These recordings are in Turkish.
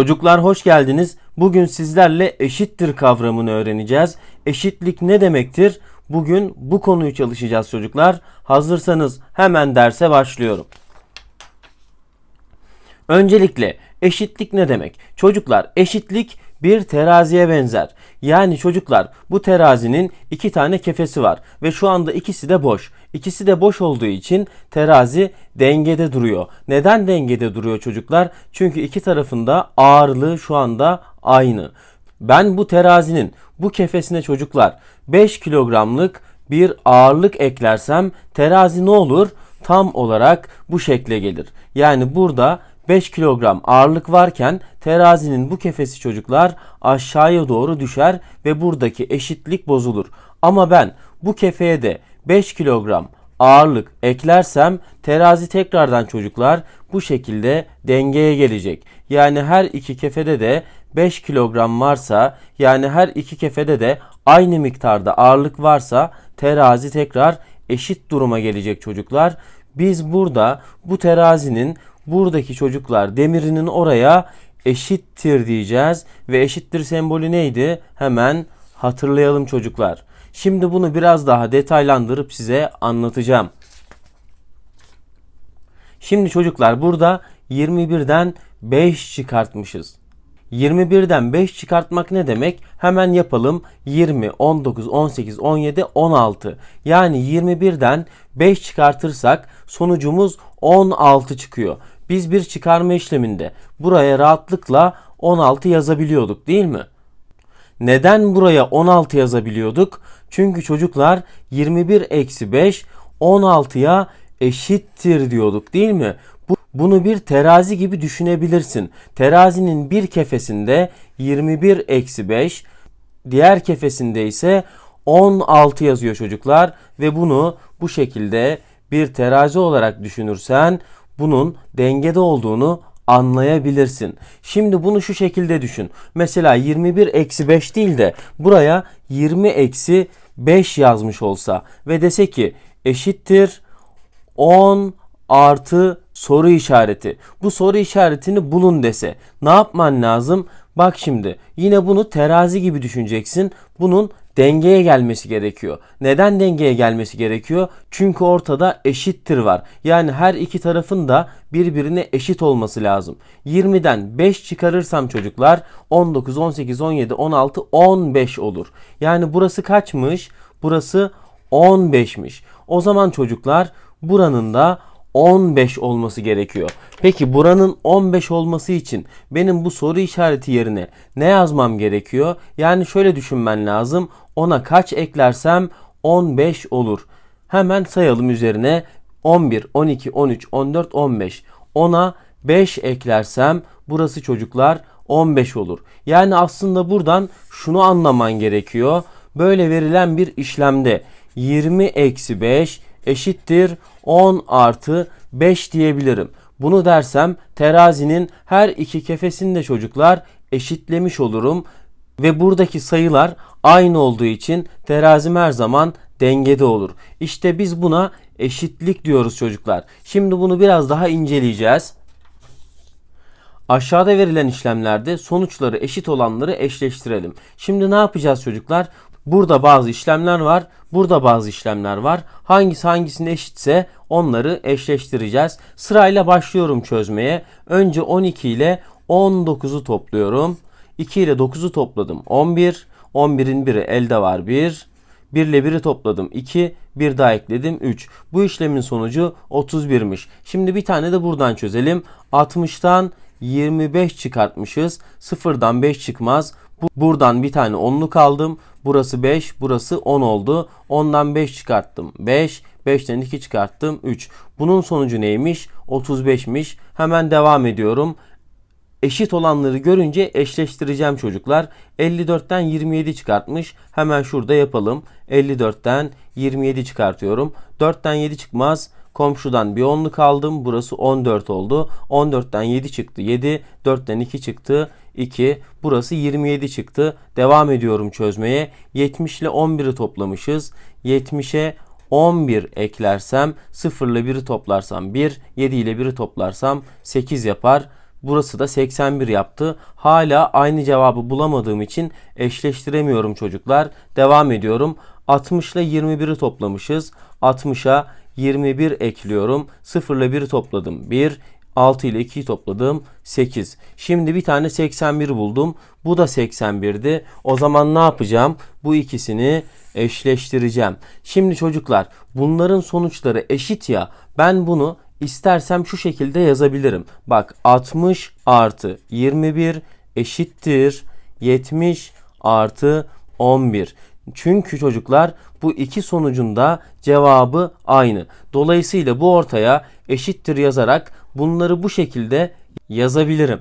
Çocuklar hoş geldiniz. Bugün sizlerle eşittir kavramını öğreneceğiz. Eşitlik ne demektir? Bugün bu konuyu çalışacağız çocuklar. Hazırsanız hemen derse başlıyorum. Öncelikle eşitlik ne demek? Çocuklar eşitlik bir teraziye benzer. Yani çocuklar bu terazinin iki tane kefesi var ve şu anda ikisi de boş. İkisi de boş olduğu için terazi dengede duruyor. Neden dengede duruyor çocuklar? Çünkü iki tarafında ağırlığı şu anda aynı. Ben bu terazinin bu kefesine çocuklar 5 kilogramlık bir ağırlık eklersem terazi ne olur? Tam olarak bu şekle gelir. Yani burada 5 kilogram ağırlık varken terazinin bu kefesi çocuklar aşağıya doğru düşer ve buradaki eşitlik bozulur. Ama ben bu kefeye de 5 kilogram ağırlık eklersem terazi tekrardan çocuklar bu şekilde dengeye gelecek. Yani her iki kefede de 5 kilogram varsa yani her iki kefede de aynı miktarda ağırlık varsa terazi tekrar eşit duruma gelecek çocuklar. Biz burada bu terazinin buradaki çocuklar demirinin oraya eşittir diyeceğiz ve eşittir sembolü neydi? Hemen hatırlayalım çocuklar. Şimdi bunu biraz daha detaylandırıp size anlatacağım. Şimdi çocuklar burada 21'den 5 çıkartmışız. 21'den 5 çıkartmak ne demek? Hemen yapalım. 20, 19, 18, 17, 16. Yani 21'den 5 çıkartırsak sonucumuz 16 çıkıyor. Biz bir çıkarma işleminde buraya rahatlıkla 16 yazabiliyorduk değil mi? Neden buraya 16 yazabiliyorduk? Çünkü çocuklar 21 eksi 5 16'ya eşittir diyorduk değil mi? Bu, bunu bir terazi gibi düşünebilirsin. Terazinin bir kefesinde 21 eksi 5 diğer kefesinde ise 16 yazıyor çocuklar ve bunu bu şekilde bir terazi olarak düşünürsen bunun dengede olduğunu anlayabilirsin. Şimdi bunu şu şekilde düşün. Mesela 21 eksi 5 değil de buraya 20 eksi 5 yazmış olsa ve dese ki eşittir 10 artı soru işareti. Bu soru işaretini bulun dese ne yapman lazım? Bak şimdi yine bunu terazi gibi düşüneceksin. Bunun dengeye gelmesi gerekiyor. Neden dengeye gelmesi gerekiyor? Çünkü ortada eşittir var. Yani her iki tarafın da birbirine eşit olması lazım. 20'den 5 çıkarırsam çocuklar 19, 18, 17, 16, 15 olur. Yani burası kaçmış? Burası 15'miş. O zaman çocuklar buranın da 15 olması gerekiyor. Peki buranın 15 olması için benim bu soru işareti yerine ne yazmam gerekiyor? Yani şöyle düşünmen lazım. Ona kaç eklersem 15 olur. Hemen sayalım üzerine 11, 12, 13, 14, 15. Ona 5 eklersem burası çocuklar 15 olur. Yani aslında buradan şunu anlaman gerekiyor. Böyle verilen bir işlemde 20 eksi 5 eşittir 10 artı 5 diyebilirim. Bunu dersem terazinin her iki kefesinde çocuklar eşitlemiş olurum ve buradaki sayılar aynı olduğu için terazim her zaman dengede olur. İşte biz buna eşitlik diyoruz çocuklar. Şimdi bunu biraz daha inceleyeceğiz. Aşağıda verilen işlemlerde sonuçları eşit olanları eşleştirelim. Şimdi ne yapacağız çocuklar? Burada bazı işlemler var. Burada bazı işlemler var. Hangisi hangisine eşitse onları eşleştireceğiz. Sırayla başlıyorum çözmeye. Önce 12 ile 19'u topluyorum. 2 ile 9'u topladım. 11. 11'in biri elde var 1. 1 ile 1'i topladım 2. Bir daha ekledim 3. Bu işlemin sonucu 31'miş. Şimdi bir tane de buradan çözelim. 60'tan 25 çıkartmışız. Sıfırdan 5 çıkmaz. Buradan bir tane 10'luk aldım. Burası 5, burası 10 oldu. 10'dan 5 çıkarttım. 5, 5'ten 2 çıkarttım. 3. Bunun sonucu neymiş? 35'miş. Hemen devam ediyorum. Eşit olanları görünce eşleştireceğim çocuklar. 54'ten 27 çıkartmış. Hemen şurada yapalım. 54'ten 27 çıkartıyorum. 4'ten 7 çıkmaz. Komşudan bir onluk aldım. Burası 14 oldu. 14'ten 7 çıktı. 7. 4'ten 2 çıktı. 2. Burası 27 çıktı. Devam ediyorum çözmeye. 70 ile 11'i toplamışız. 70'e 11 eklersem 0 ile 1'i toplarsam 1, 7 ile 1'i toplarsam 8 yapar. Burası da 81 yaptı. Hala aynı cevabı bulamadığım için eşleştiremiyorum çocuklar. Devam ediyorum. 60 ile 21'i toplamışız. 60'a 21 ekliyorum. 0 ile 1'i topladım. 1. 6 ile 2'yi topladım. 8. Şimdi bir tane 81 buldum. Bu da 81'di. O zaman ne yapacağım? Bu ikisini eşleştireceğim. Şimdi çocuklar bunların sonuçları eşit ya. Ben bunu istersem şu şekilde yazabilirim. Bak 60 artı 21 eşittir 70 artı 11. Çünkü çocuklar bu iki sonucun da cevabı aynı. Dolayısıyla bu ortaya eşittir yazarak bunları bu şekilde yazabilirim.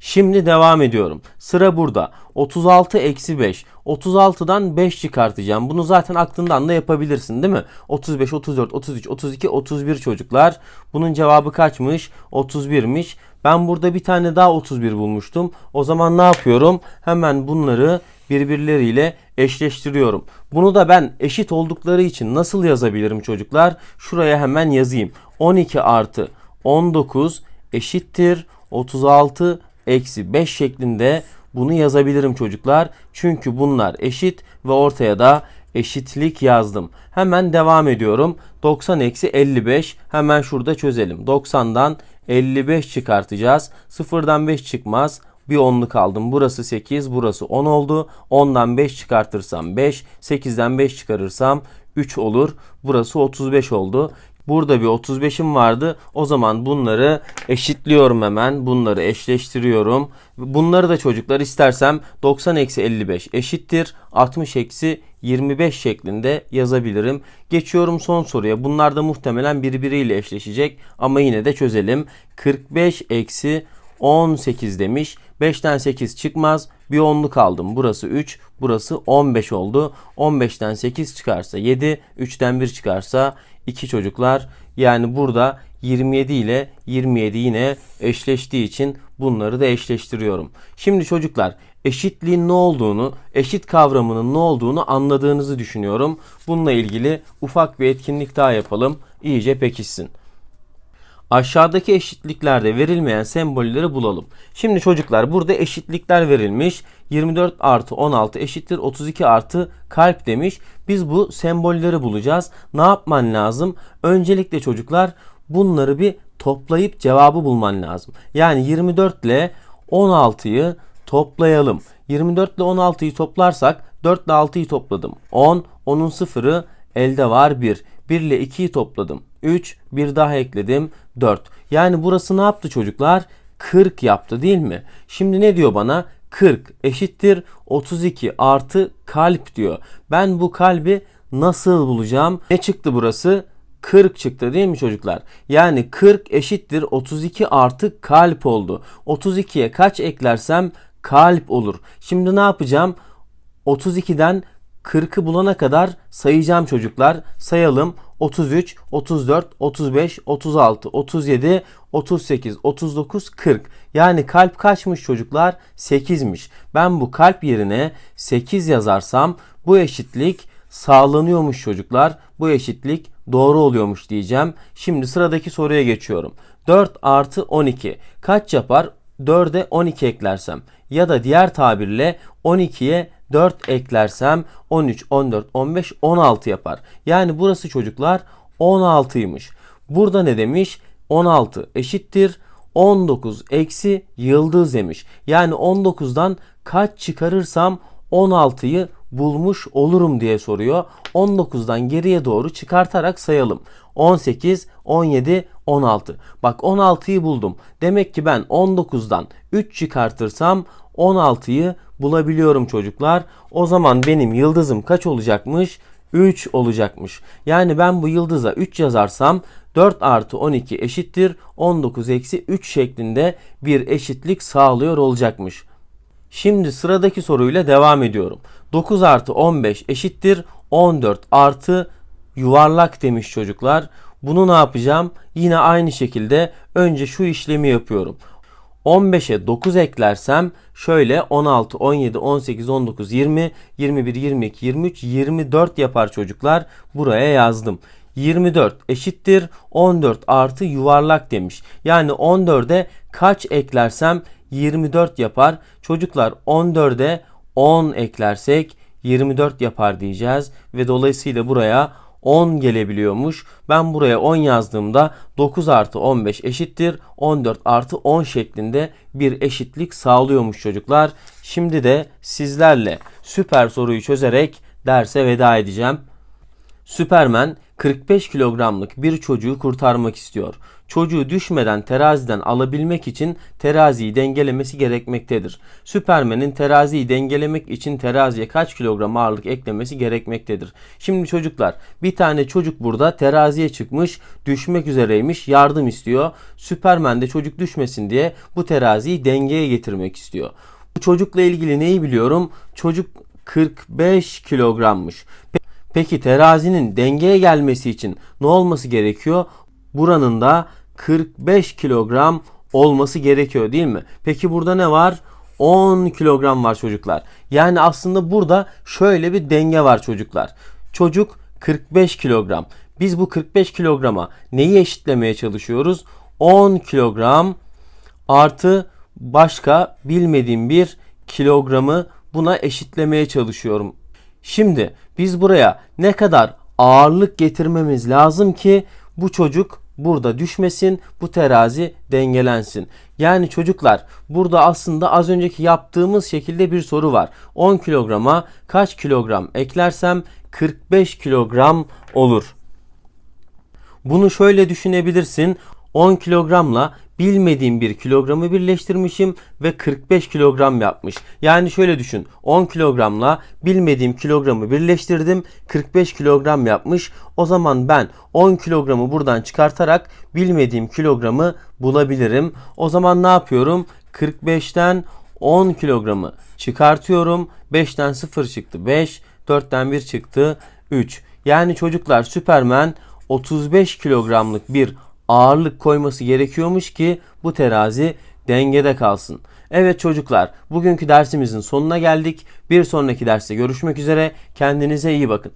Şimdi devam ediyorum. Sıra burada. 36 eksi 5. 36'dan 5 çıkartacağım. Bunu zaten aklından da yapabilirsin değil mi? 35, 34, 33, 32, 31 çocuklar. Bunun cevabı kaçmış? 31'miş. Ben burada bir tane daha 31 bulmuştum. O zaman ne yapıyorum? Hemen bunları birbirleriyle eşleştiriyorum. Bunu da ben eşit oldukları için nasıl yazabilirim çocuklar? Şuraya hemen yazayım. 12 artı 19 eşittir 36 eksi 5 şeklinde bunu yazabilirim çocuklar. Çünkü bunlar eşit ve ortaya da eşitlik yazdım. Hemen devam ediyorum. 90 eksi 55 hemen şurada çözelim. 90'dan 55 çıkartacağız. Sıfırdan 5 çıkmaz. Bir onluk aldım. Burası 8, burası 10 oldu. 10'dan 5 çıkartırsam 5, 8'den 5 çıkarırsam 3 olur. Burası 35 oldu. Burada bir 35'im vardı. O zaman bunları eşitliyorum hemen. Bunları eşleştiriyorum. Bunları da çocuklar istersem 90 eksi 55 eşittir. 60 eksi 25 şeklinde yazabilirim. Geçiyorum son soruya. Bunlar da muhtemelen birbiriyle eşleşecek. Ama yine de çözelim. 45 eksi 18 demiş. 5'ten 8 çıkmaz. Bir onluk aldım. Burası 3. Burası 15 oldu. 15'ten 8 çıkarsa 7. 3'ten 1 çıkarsa 2 çocuklar. Yani burada 27 ile 27 yine eşleştiği için bunları da eşleştiriyorum. Şimdi çocuklar eşitliğin ne olduğunu, eşit kavramının ne olduğunu anladığınızı düşünüyorum. Bununla ilgili ufak bir etkinlik daha yapalım. İyice pekişsin. Aşağıdaki eşitliklerde verilmeyen sembolleri bulalım. Şimdi çocuklar burada eşitlikler verilmiş. 24 artı 16 eşittir 32 artı kalp demiş. Biz bu sembolleri bulacağız. Ne yapman lazım? Öncelikle çocuklar bunları bir toplayıp cevabı bulman lazım. Yani 24 ile 16'yı toplayalım. 24 ile 16'yı toplarsak 4 ile 6'yı topladım. 10, 10'un sıfırı elde var 1. 1 ile 2'yi topladım. 3, bir daha ekledim 4. Yani burası ne yaptı çocuklar? 40 yaptı değil mi? Şimdi ne diyor bana? 40 eşittir 32 artı kalp diyor. Ben bu kalbi nasıl bulacağım? Ne çıktı burası? 40 çıktı değil mi çocuklar? Yani 40 eşittir 32 artı kalp oldu. 32'ye kaç eklersem kalp olur. Şimdi ne yapacağım? 32'den 40'ı bulana kadar sayacağım çocuklar. Sayalım. 33, 34, 35, 36, 37, 38, 39, 40. Yani kalp kaçmış çocuklar? 8'miş. Ben bu kalp yerine 8 yazarsam bu eşitlik sağlanıyormuş çocuklar. Bu eşitlik doğru oluyormuş diyeceğim. Şimdi sıradaki soruya geçiyorum. 4 artı 12 kaç yapar? 4'e 12 eklersem ya da diğer tabirle 12'ye 4 eklersem 13, 14, 15, 16 yapar. Yani burası çocuklar 16'ymış. Burada ne demiş? 16 eşittir 19 eksi yıldız demiş. Yani 19'dan kaç çıkarırsam 16'yı bulmuş olurum diye soruyor. 19'dan geriye doğru çıkartarak sayalım. 18, 17, 16. Bak 16'yı buldum. Demek ki ben 19'dan 3 çıkartırsam 16'yı bulabiliyorum çocuklar. O zaman benim yıldızım kaç olacakmış? 3 olacakmış. Yani ben bu yıldıza 3 yazarsam 4 artı 12 eşittir 19 eksi 3 şeklinde bir eşitlik sağlıyor olacakmış. Şimdi sıradaki soruyla devam ediyorum. 9 artı 15 eşittir 14 artı yuvarlak demiş çocuklar. Bunu ne yapacağım? Yine aynı şekilde önce şu işlemi yapıyorum. 15'e 9 eklersem şöyle 16, 17, 18, 19, 20, 21, 22, 23, 24 yapar çocuklar. Buraya yazdım. 24 eşittir 14 artı yuvarlak demiş. Yani 14'e kaç eklersem 24 yapar. Çocuklar 14'e 10 eklersek 24 yapar diyeceğiz ve dolayısıyla buraya 10 gelebiliyormuş. Ben buraya 10 yazdığımda 9 artı 15 eşittir 14 artı 10 şeklinde bir eşitlik sağlıyormuş çocuklar. Şimdi de sizlerle süper soruyu çözerek derse veda edeceğim. Süpermen 45 kilogramlık bir çocuğu kurtarmak istiyor. Çocuğu düşmeden teraziden alabilmek için teraziyi dengelemesi gerekmektedir. Süpermen'in teraziyi dengelemek için teraziye kaç kilogram ağırlık eklemesi gerekmektedir. Şimdi çocuklar bir tane çocuk burada teraziye çıkmış düşmek üzereymiş yardım istiyor. Süpermen de çocuk düşmesin diye bu teraziyi dengeye getirmek istiyor. Bu çocukla ilgili neyi biliyorum? Çocuk 45 kilogrammış. Peki terazinin dengeye gelmesi için ne olması gerekiyor? Buranın da 45 kilogram olması gerekiyor değil mi? Peki burada ne var? 10 kilogram var çocuklar. Yani aslında burada şöyle bir denge var çocuklar. Çocuk 45 kilogram. Biz bu 45 kilograma neyi eşitlemeye çalışıyoruz? 10 kilogram artı başka bilmediğim bir kilogramı buna eşitlemeye çalışıyorum. Şimdi biz buraya ne kadar ağırlık getirmemiz lazım ki bu çocuk burada düşmesin, bu terazi dengelensin. Yani çocuklar burada aslında az önceki yaptığımız şekilde bir soru var. 10 kilograma kaç kilogram eklersem 45 kilogram olur. Bunu şöyle düşünebilirsin. 10 kilogramla bilmediğim bir kilogramı birleştirmişim ve 45 kilogram yapmış. Yani şöyle düşün. 10 kilogramla bilmediğim kilogramı birleştirdim. 45 kilogram yapmış. O zaman ben 10 kilogramı buradan çıkartarak bilmediğim kilogramı bulabilirim. O zaman ne yapıyorum? 45'ten 10 kilogramı çıkartıyorum. 5'ten 0 çıktı 5. 4'ten 1 çıktı 3. Yani çocuklar Süpermen 35 kilogramlık bir ağırlık koyması gerekiyormuş ki bu terazi dengede kalsın. Evet çocuklar, bugünkü dersimizin sonuna geldik. Bir sonraki derste görüşmek üzere. Kendinize iyi bakın.